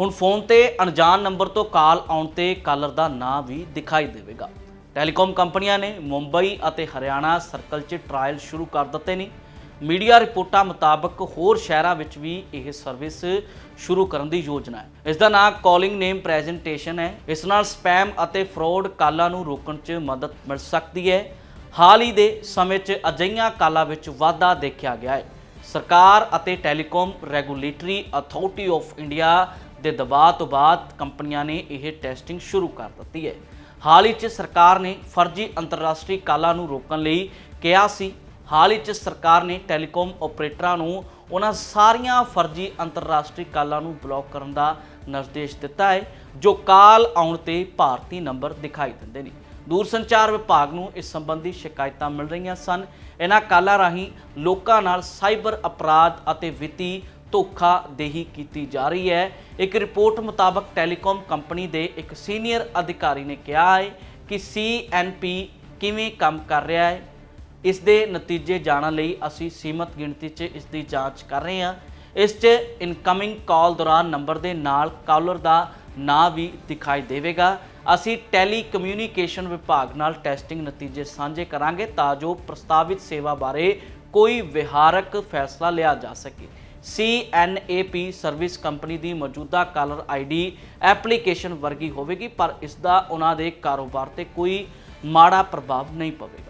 ਹੁਣ ਫੋਨ ਤੇ ਅਣਜਾਣ ਨੰਬਰ ਤੋਂ ਕਾਲ ਆਉਣ ਤੇ ਕਾਲਰ ਦਾ ਨਾਂ ਵੀ ਦਿਖਾਈ ਦੇਵੇਗਾ। ਟੈਲੀਕਾਮ ਕੰਪਨੀਆਂ ਨੇ ਮੁੰਬਈ ਅਤੇ ਹਰਿਆਣਾ ਸਰਕਲ 'ਚ ਟ੍ਰਾਇਲ ਸ਼ੁਰੂ ਕਰ ਦਿੱਤੇ ਨੇ। ਮੀਡੀਆ ਰਿਪੋਰਟਾਂ ਮੁਤਾਬਕ ਹੋਰ ਸ਼ਹਿਰਾਂ ਵਿੱਚ ਵੀ ਇਹ ਸਰਵਿਸ ਸ਼ੁਰੂ ਕਰਨ ਦੀ ਯੋਜਨਾ ਹੈ। ਇਸ ਦਾ ਨਾਮ ਕਾਲਿੰਗ ਨੇਮ ਪ੍ਰੈਜੈਂਟੇਸ਼ਨ ਹੈ। ਇਸ ਨਾਲ ਸਪੈਮ ਅਤੇ ਫਰਾਡ ਕਾਲਾਂ ਨੂੰ ਰੋਕਣ 'ਚ ਮਦਦ ਮਿਲ ਸਕਦੀ ਹੈ। ਹਾਲ ਹੀ ਦੇ ਸਮੇਂ 'ਚ ਅਜਿਹੀਆਂ ਕਾਲਾਂ ਵਿੱਚ ਵਾਧਾ ਦੇਖਿਆ ਗਿਆ ਹੈ। ਸਰਕਾਰ ਅਤੇ Telecom Regulatory Authority of India ਦੇ ਦਬਾਅ ਤੋਂ ਬਾਅਦ ਕੰਪਨੀਆਂ ਨੇ ਇਹ ਟੈਸਟਿੰਗ ਸ਼ੁਰੂ ਕਰ ਦਿੱਤੀ ਹੈ। ਹਾਲ ਹੀ 'ਚ ਸਰਕਾਰ ਨੇ ਫਰਜ਼ੀ ਅੰਤਰਰਾਸ਼ਟਰੀ ਕਾਲਾਂ ਨੂੰ ਰੋਕਣ ਲਈ ਕਿਹਾ ਸੀ। ਹਾਲ ਹੀ 'ਚ ਸਰਕਾਰ ਨੇ ਟੈਲੀਕਾਮ ਆਪਰੇਟਰਾਂ ਨੂੰ ਉਹਨਾਂ ਸਾਰੀਆਂ ਫਰਜ਼ੀ ਅੰਤਰਰਾਸ਼ਟਰੀ ਕਾਲਾਂ ਨੂੰ ਬਲੌਕ ਕਰਨ ਦਾ ਨਿਰਦੇਸ਼ ਦਿੱਤਾ ਹੈ, ਜੋ ਕਾਲ ਆਉਣ ਤੇ ਭਾਰਤੀ ਨੰਬਰ ਦਿਖਾਈ ਦਿੰਦੇ ਨੇ। ਦੂਰਸੰਚਾਰ ਵਿਭਾਗ ਨੂੰ ਇਸ ਸੰਬੰਧੀ ਸ਼ਿਕਾਇਤਾਂ ਮਿਲ ਰਹੀਆਂ ਸਨ। ਇਹਨਾਂ ਕਾਲਾਂ ਰਾਹੀਂ ਲੋਕਾਂ ਨਾਲ ਸਾਈਬਰ ਅਪਰਾਧ ਅਤੇ ਵਿੱਤੀ ਧੋਖਾਦੇਹੀ ਕੀਤੀ ਜਾ ਰਹੀ ਹੈ। ਇੱਕ ਰਿਪੋਰਟ ਮੁਤਾਬਕ ਟੈਲੀਕਾਮ ਕੰਪਨੀ ਦੇ ਇੱਕ ਸੀਨੀਅਰ ਅਧਿਕਾਰੀ ਨੇ ਕਿਹਾ ਹੈ ਕਿ ਸੀਐਨਪੀ ਕਿਵੇਂ ਕੰਮ ਕਰ ਰਿਹਾ ਹੈ। ਇਸ ਦੇ ਨਤੀਜੇ ਜਾਣਨ ਲਈ ਅਸੀਂ ਸੀਮਤ ਗਿਣਤੀ 'ਚ ਇਸ ਦੀ ਜਾਂਚ ਕਰ ਰਹੇ ਹਾਂ। ਇਸ 'ਚ ਇਨਕਮਿੰਗ ਕਾਲ ਦੌਰਾਨ ਨੰਬਰ ਦੇ ਨਾਲ ਕਾਲਰ ਦਾ ਨਾਂ ਵੀ ਦਿਖਾਈ ਦੇਵੇਗਾ। ਅਸੀਂ ਟੈਲੀ ਕਮਿਊਨੀਕੇਸ਼ਨ ਵਿਭਾਗ ਨਾਲ ਟੈਸਟਿੰਗ ਨਤੀਜੇ ਸਾਂਝੇ ਕਰਾਂਗੇ ਤਾਂ ਜੋ ਪ੍ਰਸਤਾਵਿਤ ਸੇਵਾ ਬਾਰੇ ਕੋਈ ਵਿਹਾਰਕ ਫੈਸਲਾ ਲਿਆ ਜਾ ਸਕੇ। CNAP ਸਰਵਿਸ ਕੰਪਨੀ ਦੀ ਮੌਜੂਦਾ ਕਾਲਰ ਆਈਡੀ ਐਪਲੀਕੇਸ਼ਨ ਵਰਗੀ ਹੋਵੇਗੀ, ਪਰ ਇਸ ਦਾ ਉਹਨਾਂ ਦੇ ਕਾਰੋਬਾਰ ਤੇ ਕੋਈ ਮਾੜਾ ਪ੍ਰਭਾਵ ਨਹੀਂ ਪਵੇਗਾ।